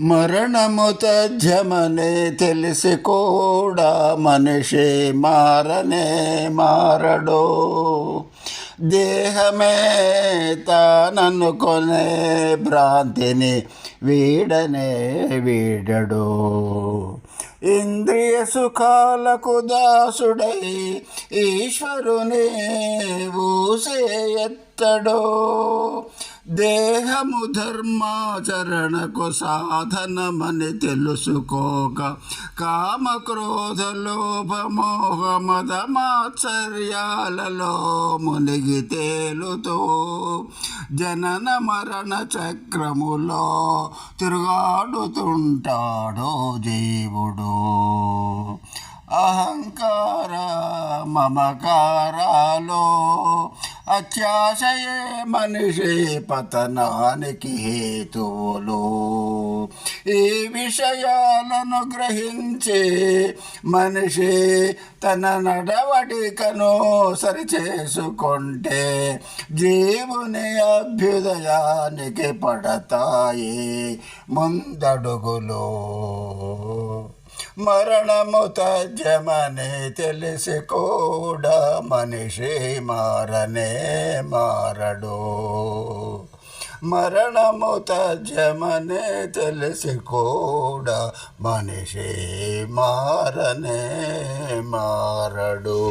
మరణము తథ్యమనే తెలిసి కూడా మనిషి మారనే మారడో. దేహమే తాననుకొనే భ్రాంతిని వీడనే వీడడు. ఇంద్రియ సుఖాలకు దాసుడై ఈశ్వరుని ఊసే ఎత్తడో. దేహము ధర్మాచరణకు సాధనమని తెలుసుకోక కామ క్రోధ లోభ మునిగి తేలుతూ జనన మరణ చక్రములో తిరుగాడుతుంటాడో జీవుడు. అహంకార మమకారాలో అత్యాశయే మనిషి పతనానికి హేతువులు. ఈ విషయాలను గ్రహించి మనిషి తన నడవడికను సరిచేసుకుంటే జీవుని అభ్యుదయానికి పడతాయి ముందడుగులో. మరణము తథ్యమని తెలిసి కూడా మనిషి మారనే మారడు. మరణము తథ్యమని తెలిసి కూడా మనిషి మారనే మారడు.